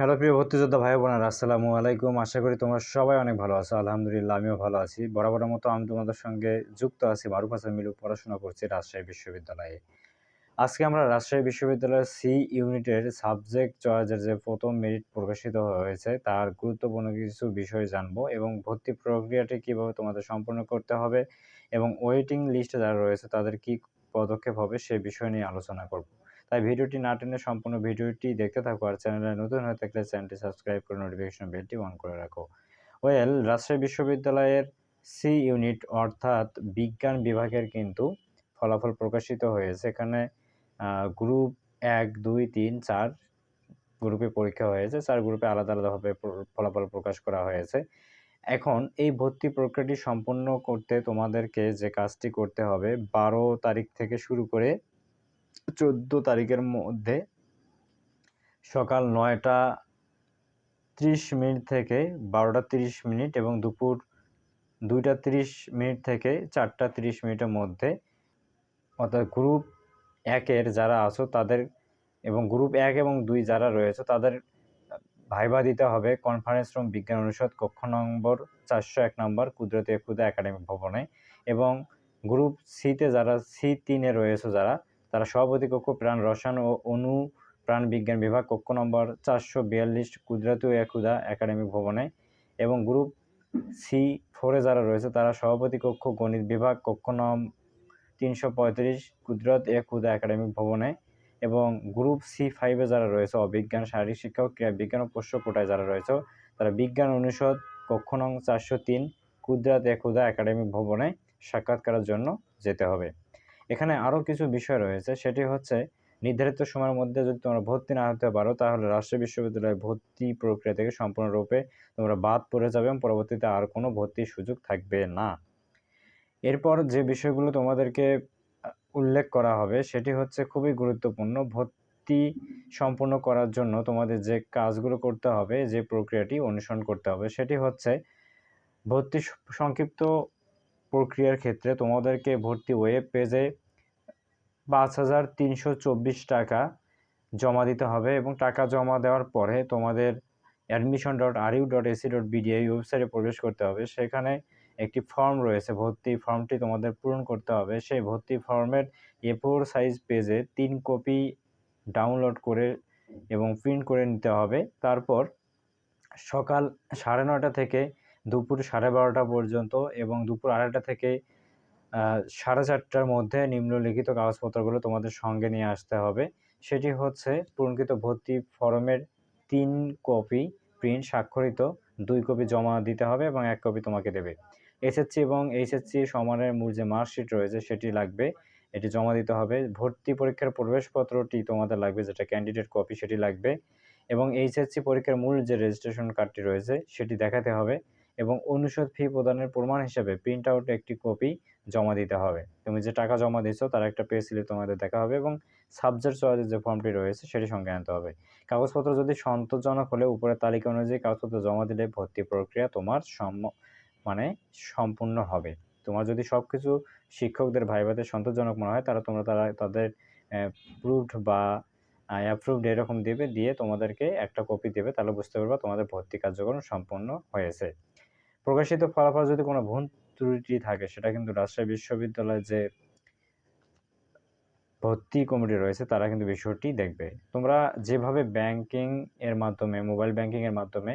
Hello প্রিয় ভর্তিযোদ্ধা ভাই বোনেরা, আসসালামু আলাইকুম। আশা করি তোমরা সবাই অনেক ভালো আছো। আলহামদুলিল্লাহ, আমিও ভালো আছি। বরাবরের মতো আমি তোমাদের সঙ্গে যুক্ত আছি মারুফ হাসান মিলু, পড়াশোনা করছি রাজশাহী বিশ্ববিদ্যালয়ে। আজকে আমরা রাজশাহী বিশ্ববিদ্যালয়ের সি ইউনিটের সাবজেক্ট চয়েসের যে প্রথম মেরিট প্রকাশিত হয়েছে, তার গুরুত্বপূর্ণ কিছু বিষয় জানব এবং ভর্তি প্রক্রিয়াটি কীভাবে তোমাদের সম্পন্ন করতে হবে এবং ওয়েটিং লিস্টে যারা রয়েছে, তাদের কি পদক্ষেপ হবে সে বিষয় নিয়ে আলোচনা করব। তাই ভিডিওটি না টেনে সম্পূর্ণ ভিডিওটি দেখতে থাকো আর চ্যানেলে নতুন হয়ে থাকলে চ্যানেলটি সাবস্ক্রাইব করে নোটিফিকেশন বেলটি অন করে রাখো। ওয়েল, রাজশাহী বিশ্ববিদ্যালয়ের সি ইউনিট অর্থাৎ বিজ্ঞান বিভাগের কিন্তু ফলাফল প্রকাশিত হয়েছে। এখানে গ্রুপ এক, দুই, তিন, চার গ্রুপে পরীক্ষা হয়েছে। চার গ্রুপে আলাদা আলাদাভাবে ফলাফল প্রকাশ করা হয়েছে। এখন এই ভর্তি প্রক্রিয়াটি সম্পন্ন করতে তোমাদেরকে যে কাজটি করতে হবে, বারো তারিখ থেকে শুরু করে চোদ্দ তারিখের মধ্যে সকাল নয়টা ত্রিশ মিনিট থেকে বারোটা তিরিশ মিনিট এবং দুপুর দুইটা তিরিশ মিনিট থেকে চারটা তিরিশ মিনিটের মধ্যে অর্থাৎ গ্রুপ একের যারা আছো তাদের এবং গ্রুপ এক এবং দুই যারা রয়েছে তাদের ভাইবা দিতে হবে। কনফারেন্স রুম বিজ্ঞান অনুষদ কক্ষ নম্বর চারশো এক নম্বর কুদরতি ক্ষুদা একাডেমিক ভবনে এবং গ্রুপ সিতে যারা সি তিনে রয়েছে যারা তারা সভাপতি কক্ষ, প্রাণ রসায়ন ও অনু প্রাণ বিজ্ঞান বিভাগ, কক্ষ নম্বর চারশো বিয়াল্লিশ, কুদরাতু একুদা একাডেমিক ভবনে এবং গ্রুপ সি ফোরে যারা রয়েছে, তারা সভাপতি কক্ষ, গণিত বিভাগ, কক্ষ নম তিনশো পঁয়ত্রিশ, কুদরত একুদা একাডেমিক ভবনে এবং গ্রুপ সি ফাইভে যারা রয়েছে, অবিজ্ঞান, শারীরিক শিক্ষা ও ক্রীড়া বিজ্ঞান ও পোষ্য কোটায় যারা রয়েছে, তারা বিজ্ঞান অনুষদ, কক্ষ নং চারশো তিন, কুদরাত একুদা একাডেমিক ভবনে সাক্ষাৎকারের জন্য যেতে হবে। এখানে আরও কিছু বিষয় রয়েছে। সেটি হচ্ছে, নির্ধারিত সময়ের মধ্যে যদি তোমরা ভর্তি না হতে পারো, তাহলে রাষ্ট্রীয় বিশ্ববিদ্যালয়ে ভর্তি প্রক্রিয়া থেকে সম্পূর্ণরূপে তোমরা বাদ পড়ে যাবে এবং পরবর্তীতে আর কোনো ভর্তির সুযোগ থাকবে না। এরপর যে বিষয়গুলো তোমাদেরকে উল্লেখ করা হবে, সেটি হচ্ছে খুবই গুরুত্বপূর্ণ। ভর্তি সম্পূর্ণ করার জন্য তোমাদের যে কাজগুলো করতে হবে, যে প্রক্রিয়াটি অনুসরণ করতে হবে, সেটি হচ্ছে, ভর্তি সংক্ষিপ্ত প্রক্রিয়ার ক্ষেত্রে তোমাদেরকে ভর্তি ওয়েব পেজে পাঁচ হাজার তিনশো চব্বিশ টাকা জমা দিতে হবে এবং টাকা জমা দেওয়ার পরে তোমাদের admission dot R U dot AC dot BDI ওয়েবসাইটে প্রবেশ করতে হবে। সেখানে একটি ফর্ম রয়েছে, ভর্তি ফর্মটি তোমাদের পূরণ করতে হবে। সেই ভর্তি ফর্মের এ ফোর সাইজ পেজে তিন কপি ডাউনলোড করে এবং প্রিন্ট করে নিতে হবে। তারপর সকাল সাড়ে নটা থেকে দুপুর সাড়ে বারোটা পর্যন্ত এবং দুপুর আড়াইটা থেকে সাড়ে চারটার মধ্যে নিম্নলিখিত কাগজপত্রগুলো তোমাদের সঙ্গে নিয়ে আসতে হবে। সেটি হচ্ছে পূরণকৃত ভর্তি ফর্মের তিন কপি প্রিন্ট স্বাক্ষরিত, দুই কপি জমা দিতে হবে এবং এক কপি তোমাকে দেবে। এসএসসি এবং এইচএসসি সমানের মূল যে মার্কশিট রয়েছে সেটি লাগবে, এটি জমা দিতে হবে। ভর্তি পরীক্ষার প্রবেশপত্রটি তোমাদের লাগবে, যেটা ক্যান্ডিডেট কপি সেটি লাগবে এবং এইচএসসি পরীক্ষার মূল যে রেজিস্ট্রেশন কার্ডটি রয়েছে সেটি দেখাতে হবে। এবং অনুষদ ফি প্রদানের প্রমাণ হিসেবে প্রিন্ট আউট একটি কপি জমা দিতে হবে। তুমি যে টাকা জমা দিচ্ছ তার একটা পে স্লিপ তোমাদের দেখা হবে এবং সাবজেক্ট চয়েসের যে ফর্মটি রয়েছে, সেটি সঙ্গে আনতে হবে। কাগজপত্র যদি সন্তোষজনক হলে, উপরের তালিকা অনুযায়ী কাগজপত্র জমা দিলে ভর্তি প্রক্রিয়া তোমার সম মানে সম্পূর্ণ হবে। তোমার যদি সব কিছু শিক্ষকদের ভাইভাদের সন্তোষজনক মনে হয় তারা তোমরা তারা, তাদের প্রুভড বা অ্যাপ্রুভড এরকম দেবে, দিয়ে তোমাদেরকে একটা কপি দেবে, তাহলে বুঝতে পারবা তোমাদের ভর্তি কার্যক্রম সম্পন্ন হয়েছে। প্রকাশিত ফলাফল যদি কোনো ভুল ত্রুটি থাকে, সেটা কিন্তু রাজশাহী বিশ্ববিদ্যালয়ের যে ভর্তি কমিটি রয়েছে, তারা কিন্তু বিষয়টি দেখবে। তোমরা যেভাবে ব্যাংকিং এর মাধ্যমে, মোবাইল ব্যাংকিং এর মাধ্যমে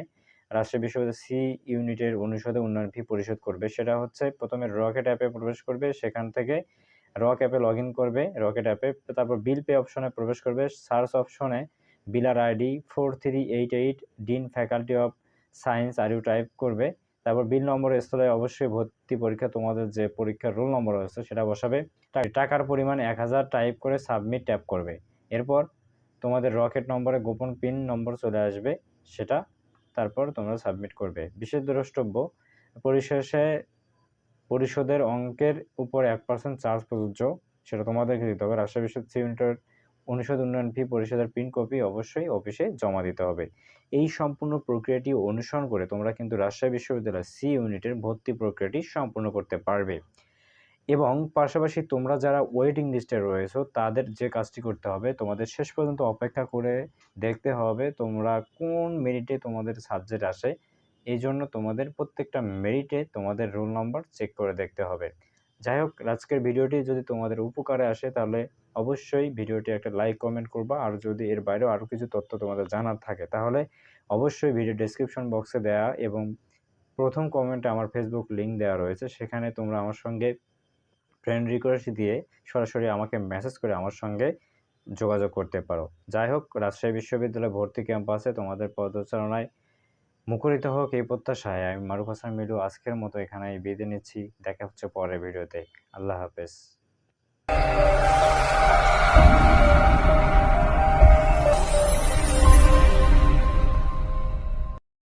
রাজশাহী বিশ্ববিদ্যালয় সি ইউনিটের অনুষদে উন্নয়ন ফি পরিশোধ করবে, সেটা হচ্ছে প্রথমে রকেট অ্যাপে প্রবেশ করবে, সেখান থেকে রক অ্যাপে লগ ইন করবে, রকেট অ্যাপে তারপর বিল পে অপশনে প্রবেশ করবে, সার্চ অপশনে biller ID four three eight eight dean faculty of science R U type করবে তারপর বিল নম্বরের স্থলে অবশ্যই ভর্তি পরীক্ষা তোমাদের যে পরীক্ষার রোল নম্বর রয়েছে সেটা বসাবে। টাকার পরিমাণ এক হাজার টাইপ করে সাবমিট ট্যাপ করবে। এরপর তোমাদের রকেট নম্বরে গোপন পিন নম্বর চলে আসবে, সেটা তারপর তোমরা সাবমিট করবে। বিশেষ দ্রষ্টব্য, পরিশেষে পরিশোধের অঙ্কের উপর এক পার্সেন্ট চার্জ প্রযোজ্য, সেটা তোমাদেরকে দিতে হবে। রাজশাহী বিশ্ববিদ্যালয় অনুষদ উন্নয়ন ফি পরিষদের প্রিন্ট কপি অবশ্যই অফিসে জমা দিতে হবে। এই সম্পূর্ণ প্রক্রিয়াটি অনুসরণ করে তোমরা কিন্তু রাজশাহী বিশ্ববিদ্যালয় সি ইউনিটের ভর্তি প্রক্রিয়াটি সম্পূর্ণ করতে পারবে। এবং পাশাপাশি তোমরা যারা ওয়েটিং লিস্টে রয়েছো, তাদের যে কাজটি করতে হবে, তোমাদের শেষ পর্যন্ত অপেক্ষা করে দেখতে হবে তোমরা কোন মেরিটে তোমাদের সাবজেক্ট আসে। এই জন্য তোমাদের প্রত্যেকটা মেরিটে তোমাদের রোল নাম্বার চেক করে দেখতে হবে। যাই হোক আজকের ভিডিওটি যদি তোমাদের উপকারে আসে, তাহলে অবশ্যই ভিডিওটি একটা লাইক কমেন্ট করবা। আর যদি এর বাইরেও আরও কিছু তথ্য তোমাদের জানার থাকে, তাহলে অবশ্যই ভিডিও ডেসক্রিপশন বক্সে দেওয়া এবং প্রথম কমেন্টে আমার ফেসবুক লিঙ্ক দেওয়া রয়েছে। সেখানে তোমরা আমার সঙ্গে ফ্রেন্ড রিকোয়েস্ট দিয়ে সরাসরি আমাকে মেসেজ করে আমার সঙ্গে যোগাযোগ করতে পারো। যাই হোক রাজশাহী বিশ্ববিদ্যালয় ভর্তি ক্যাম্পাসে তোমাদের পদচারণায় মুখরিত হোক এই প্রত্যাশায় আমি মারুফ হাসান মিলু আজকের মতো এখানে বিদায় নিচ্ছি। দেখা হচ্ছে পরের ভিডিওতে। আল্লাহ হাফেজ।